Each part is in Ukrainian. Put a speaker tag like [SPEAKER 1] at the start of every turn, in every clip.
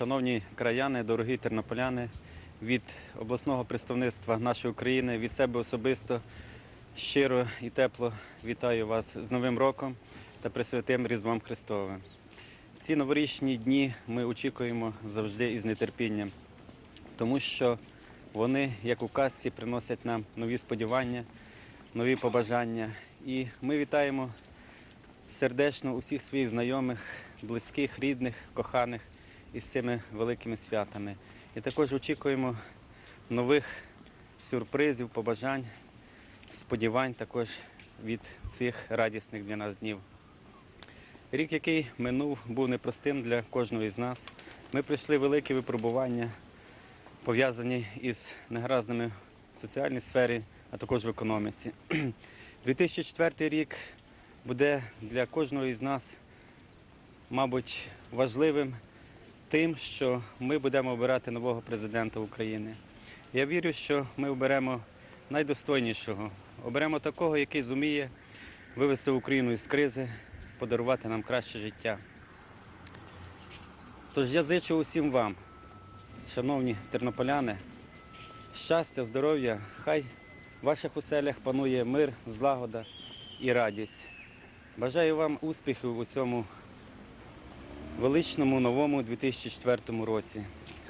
[SPEAKER 1] Шановні краяни, дорогі тернополяни, від обласного представництва нашої України, від себе особисто щиро і тепло вітаю вас з Новим роком та Пресвятим Різдвом Христовим. Ці новорічні дні ми очікуємо завжди із нетерпінням, тому що вони, як у казці, приносять нам нові сподівання, нові побажання. І ми вітаємо сердечно усіх своїх знайомих, близьких, рідних, коханих із цими великими святами. І також очікуємо нових сюрпризів, побажань, сподівань також від цих радісних для нас днів. Рік, який минув, був непростим для кожного із нас. Ми пройшли великі випробування, пов'язані із негаразними в соціальній сфері, а також в економіці. 2004 рік буде для кожного із нас, мабуть, важливим тим, що ми будемо обирати нового президента України. Я вірю, що ми оберемо найдостойнішого, оберемо такого, який зуміє вивести Україну із кризи, подарувати нам краще життя. Тож я зичу усім вам, шановні тернополяни, щастя, здоров'я, хай в ваших оселях панує мир, злагода і радість. Бажаю вам успіхів у цьому величному новому 2004 році.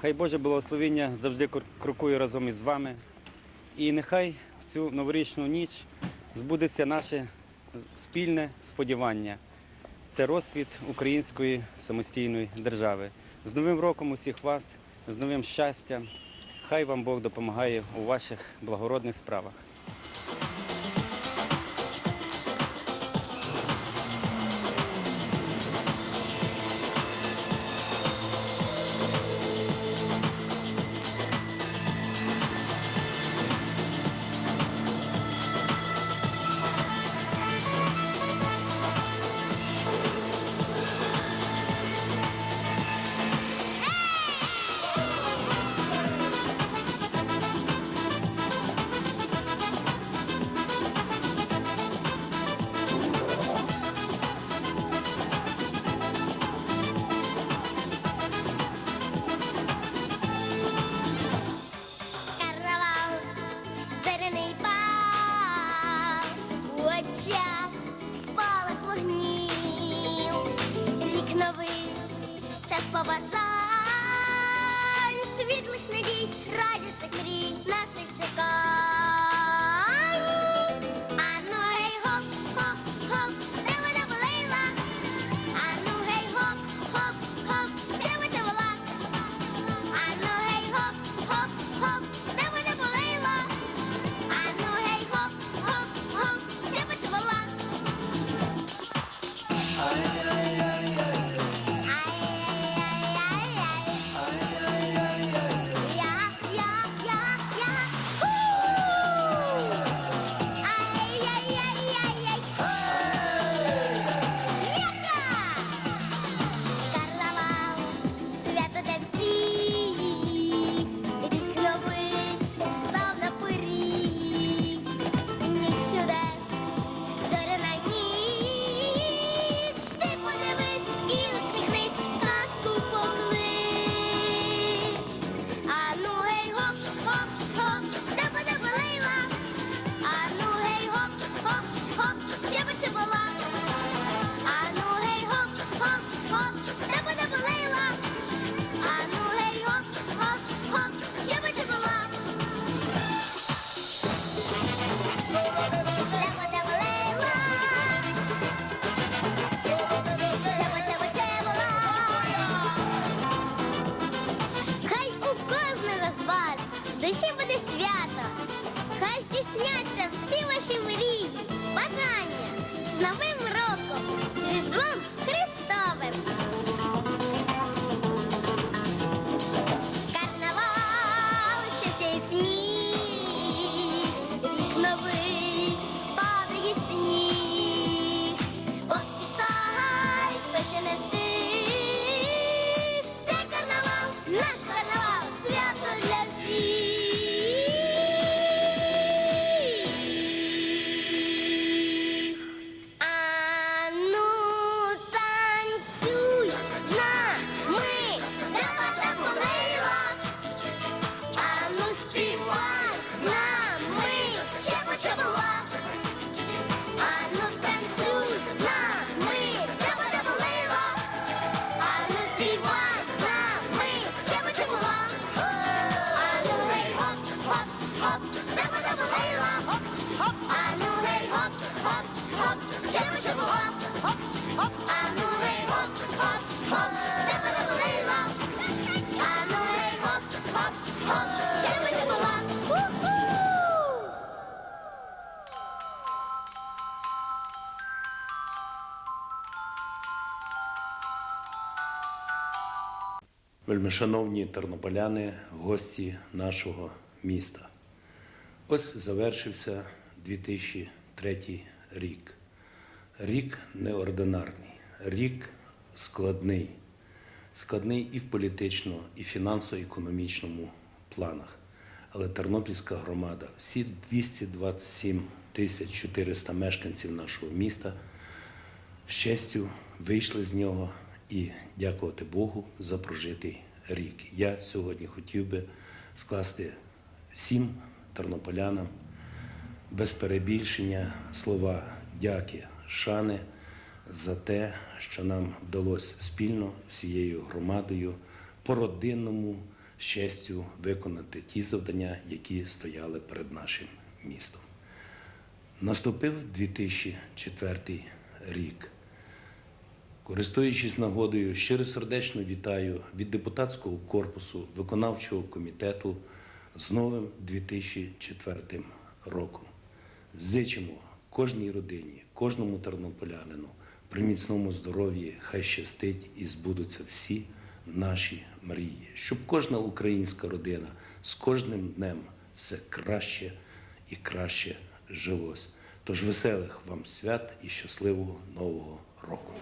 [SPEAKER 1] Хай Боже благословіння завжди крокує разом із вами. І нехай цю новорічну ніч збудеться наше спільне сподівання. Це розквіт української самостійної держави. З Новим роком усіх вас, з новим щастям. Хай вам Бог допомагає у ваших благородних справах.
[SPEAKER 2] Вельмишановні тернополяни, гості нашого міста. Ось завершився 2003 рік. Рік неординарний, рік складний. Складний і в політично, і фінансово-економічному планах. Але Тернопільська громада, всі 227 тисяч 400 мешканців нашого міста з честю вийшли з нього і дякувати Богу за прожитий рік. Я сьогодні хотів би скласти всім тернополянам без перебільшення слова дяки, шани за те, що нам вдалося спільно всією громадою по родинному з честю виконати ті завдання, які стояли перед нашим містом. Наступив 2004 рік. Користуючись нагодою, щиросердечно вітаю від депутатського корпусу виконавчого комітету з новим 2004 роком. Зичимо кожній родині, кожному тернополянину при міцному здоров'ї хай щастить і збудуться всі наші мрії, щоб кожна українська родина з кожним днем все краще і краще жилось. Тож веселих вам свят і щасливого нового року.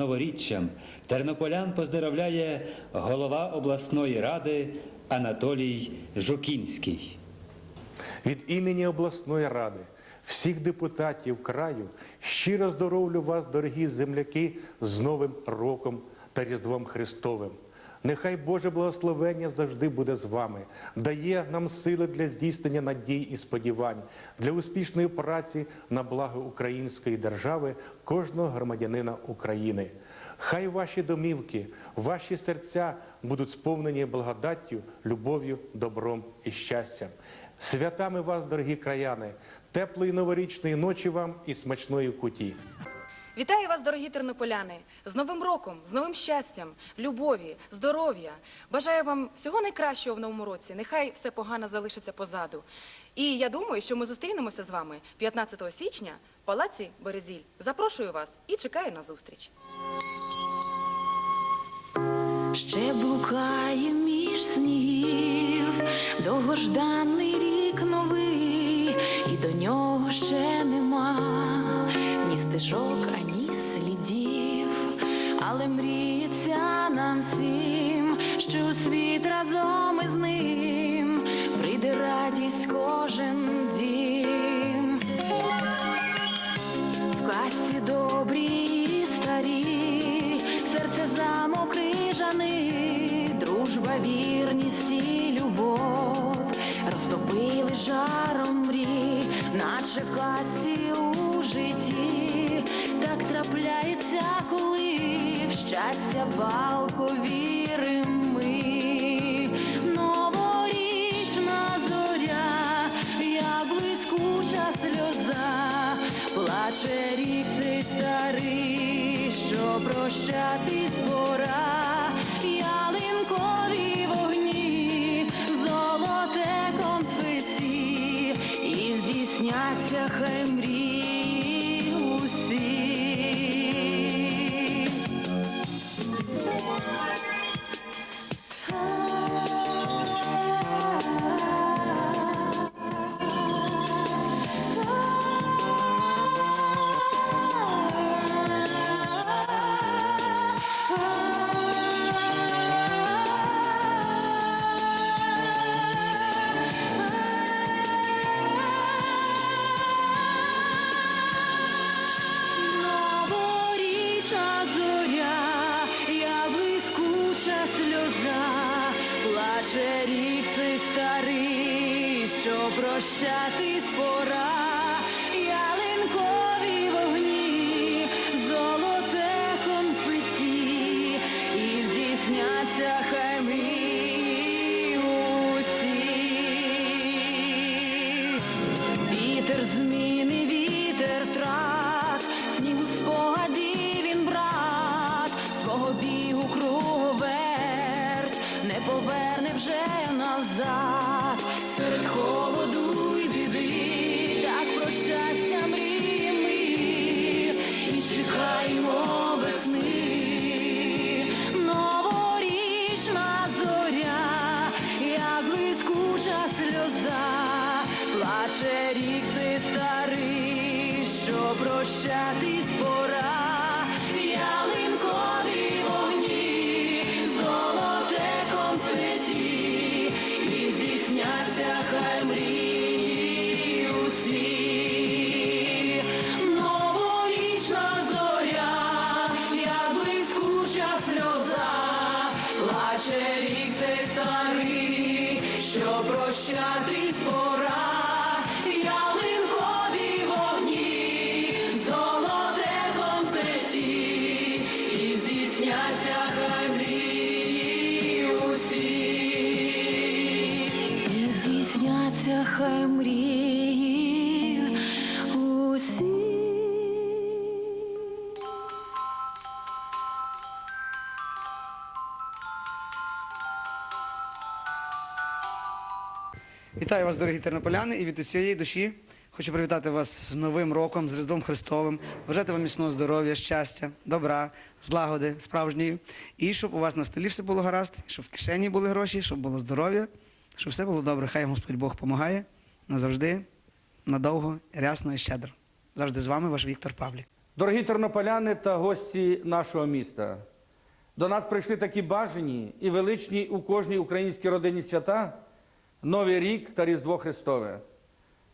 [SPEAKER 3] Новоріччям тернополян поздоровляє голова обласної ради Анатолій Жукінський.
[SPEAKER 4] Від імені обласної ради, всіх депутатів краю щиро здоровлю вас, дорогі земляки, з Новим роком та Різдвом Христовим. Нехай Боже благословення завжди буде з вами, дає нам сили для здійснення надій і сподівань, для успішної праці на благо української держави кожного громадянина України. Хай ваші домівки, ваші серця будуть сповнені благодаттю, любов'ю, добром і щастям. Святами вас, дорогі краяни, теплої новорічної ночі вам і смачної куті.
[SPEAKER 5] Вітаю вас, дорогі тернополяни, з Новим роком, з новим щастям, любові, здоров'я. Бажаю вам всього найкращого в новому році. Нехай все погано залишиться позаду. І я думаю, що ми зустрінемося з вами 15 січня в палаці Березіль. Запрошую вас і чекаю на зустріч.
[SPEAKER 6] Ще блукає між снігів довгожданий рік новий, і до нього ще нема стежок, ані слідів, але мріється нам всім, що у світ разом із ним прийде радість кожен дім. В касті добрі і старі, серце замок крижаний, дружба, вірність і любов розтопили жаром мрій, наче в касті щастя балко вірим ми. Новорічна зоря, як блискуча сльоза, плаче рік цей старий, що прощатись пора, ялинкові вогні, золоте конфеті, і здійсняться хай плаче рік цей старий, що прощатись пора, плаче рік цей старий, що прощатись пора,
[SPEAKER 7] Вітаю вас, дорогі тернополяни, і від усієї душі хочу привітати вас з Новим роком, з Різдвом Христовим, бажати вам міцного здоров'я, щастя, добра, злагоди, справжньої. І щоб у вас на столі все було гаразд, щоб в кишені були гроші, щоб було здоров'я, щоб все було добре. Хай Господь Бог допомагає назавжди, надовго, рясно і щедро. Завжди з вами ваш Віктор Павлік.
[SPEAKER 8] Дорогі тернополяни та гості нашого міста, до нас прийшли такі бажані і величні у кожній українській родині свята Новий рік та Різдво Христове.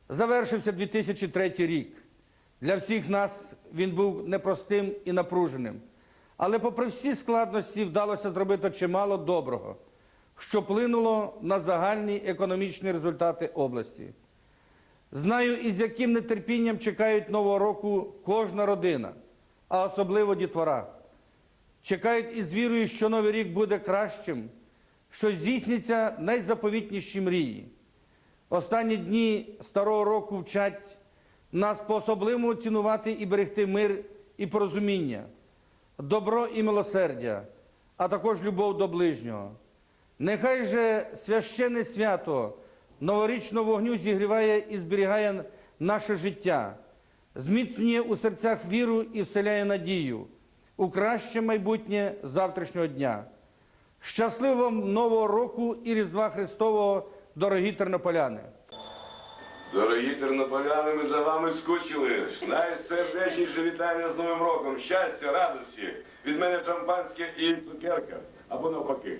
[SPEAKER 8] Завершився 2003 рік. Для всіх нас він був непростим і напруженим. Але попри всі складності вдалося зробити чимало доброго, що вплинуло на загальні економічні результати області. Знаю, із яким нетерпінням чекають нового року кожна родина, а особливо дітвора. Чекають із вірою, що новий рік буде кращим, що здійсняться найзаповітніші мрії. Останні дні старого року вчать нас по-особливому цінувати і берегти мир і порозуміння, добро і милосердя, а також любов до ближнього. Нехай же священне свято новорічного вогню зігріває і зберігає наше життя, зміцнює у серцях віру і вселяє надію у краще майбутнє завтрашнього дня. Щасливого Нового року і Різдва Христового, дорогі тернополяни!
[SPEAKER 9] Дорогі тернополяни, ми за вами скучили. Найсердечніше вітання з Новим роком. Щастя, радості. Від мене шампанське і цукерка. Або навпаки.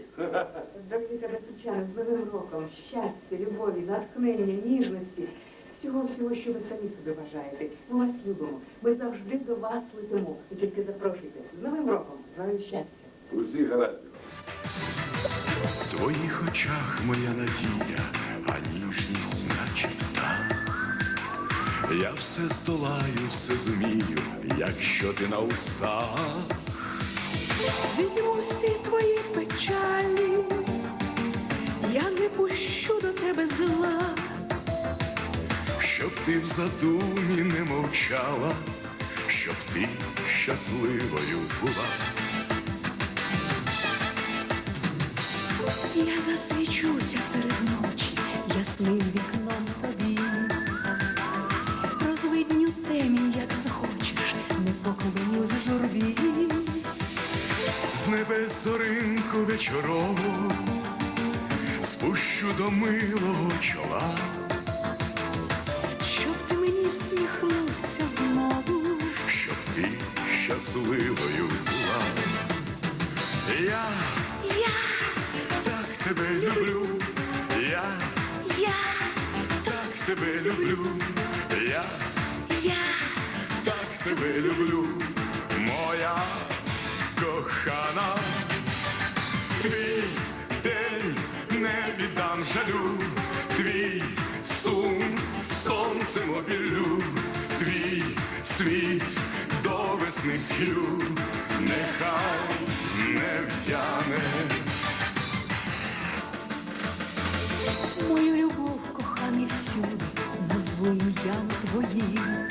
[SPEAKER 10] Дорогі терапічани, з Новим роком, щастя, любові, натхнення, ніжності, всього всього, що ви самі собі бажаєте. Ми вас любимо. Ми завжди до вас летимо. Ви тільки запрошуйте. З Новим роком, з новим щастям.
[SPEAKER 9] Усіх гараздів.
[SPEAKER 11] В твоїх очах моя надія, а ніжність наче птах. Я все здолаю, все зумію, якщо ти на устах.
[SPEAKER 6] Візьму всі твої печалі, я не пущу до тебе зла.
[SPEAKER 11] Щоб ти в задумі не мовчала, щоб ти щасливою була.
[SPEAKER 6] Я засвічуся серед ночі ясним вікном тобі. Розвидню темінь, як захочеш, не поклоню з журбі.
[SPEAKER 11] З небес зоринку вечорову спущу до милого чола.
[SPEAKER 6] Щоб ти мені всміхнувся знову.
[SPEAKER 11] щоб ти щасливою була. Я тебе люблю, я
[SPEAKER 6] я,
[SPEAKER 11] так тебе люблю, я
[SPEAKER 6] я.
[SPEAKER 11] так тебе люблю, моя кохана. Твій день не віддам жалю, твій сум сонцем обілю, твій світ до весни схилю, нехай не в'яне.
[SPEAKER 6] Мою любов, коханий всюди, назву ім'ям твоїм.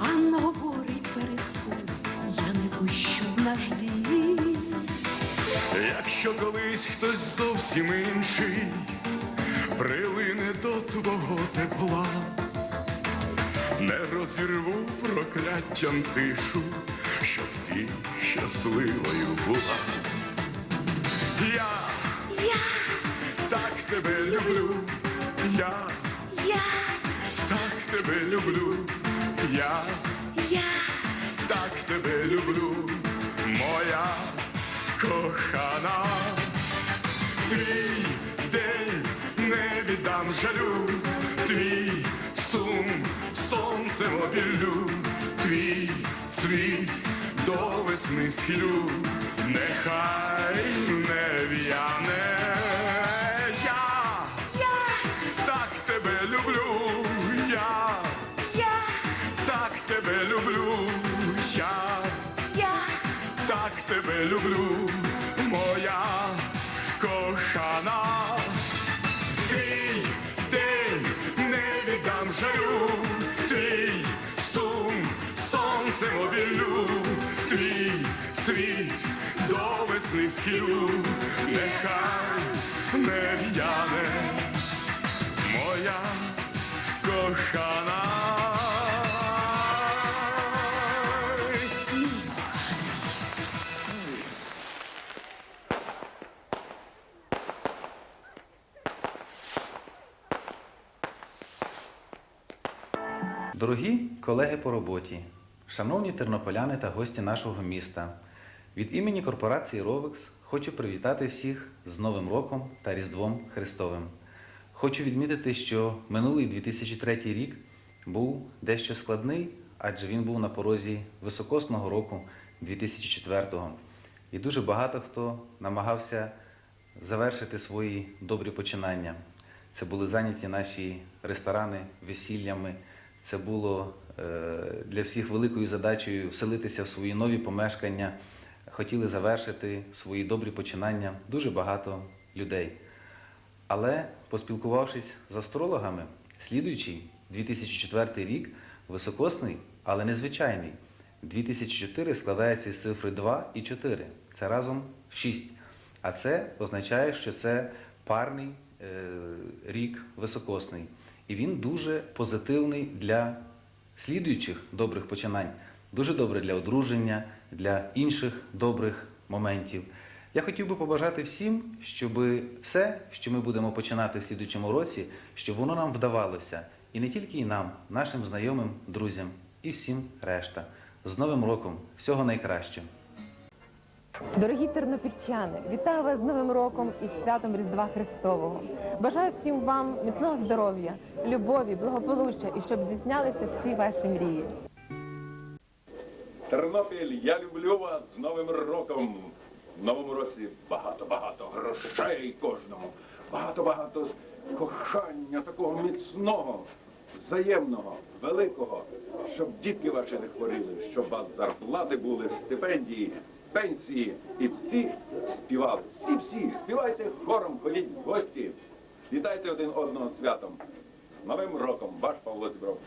[SPEAKER 6] А наговори пересуди, я не пущу наш дім.
[SPEAKER 11] Якщо колись хтось зовсім інший прилине до твого тепла, не розірву прокляттям тишу, щоб ти щасливою була. Я люблю, я
[SPEAKER 6] я,
[SPEAKER 11] так тебе люблю, я
[SPEAKER 6] я,
[SPEAKER 11] так тебе люблю, моя кохана. Твій день не віддам жалю, твій сум сонцем обілю, твій світ до весни схилю, нехай кохана. Твій день не віддам жалю, твій сум сонцем обілю, твій світ до весни схилю, нехай не в'яне, моя кохана.
[SPEAKER 12] Дорогі колеги по роботі, шановні тернополяни та гості нашого міста, від імені корпорації Ровекс хочу привітати всіх з Новим роком та Різдвом Христовим. Хочу відмітити, що минулий 2003 рік був дещо складний, адже він був на порозі високосного року 2004-го. І дуже багато хто намагався завершити свої добрі починання. Це були зайняті наші ресторани весіллями. Це було е, для всіх великою задачею вселитися в свої нові помешкання. Хотіли завершити свої добрі починання дуже багато людей. Але поспілкувавшись з астрологами, слідуючий 2004 рік високосний, але незвичайний. 2004 складається з цифри 2 і 4. Це разом 6. А це означає, що це парний е, рік високосний. І він дуже позитивний для слідуючих добрих починань. Дуже добре для одруження, для інших добрих моментів. Я хотів би побажати всім, щоб все, що ми будемо починати в слідуючому році, щоб воно нам вдавалося. І не тільки і нам, нашим знайомим, друзям, і всім решта. З Новим роком! Всього найкращого!
[SPEAKER 13] Дорогі тернопільчани, вітаю вас з Новим роком і святом Різдва Христового. Бажаю всім вам міцного здоров'я, любові, благополуччя і щоб здійснялися всі ваші мрії.
[SPEAKER 9] Тернопіль, я люблю вас з Новим роком. В новому році багато-багато грошей кожному. Багато-багато кохання такого міцного, взаємного, великого, щоб дітки ваші не хворіли, щоб у вас зарплати були, стипендії, пенсії і всі співали. Всі-всі, співайте хором, ходіть в гості, вітайте один одного святом. З Новим роком, ваш Павло Зібров.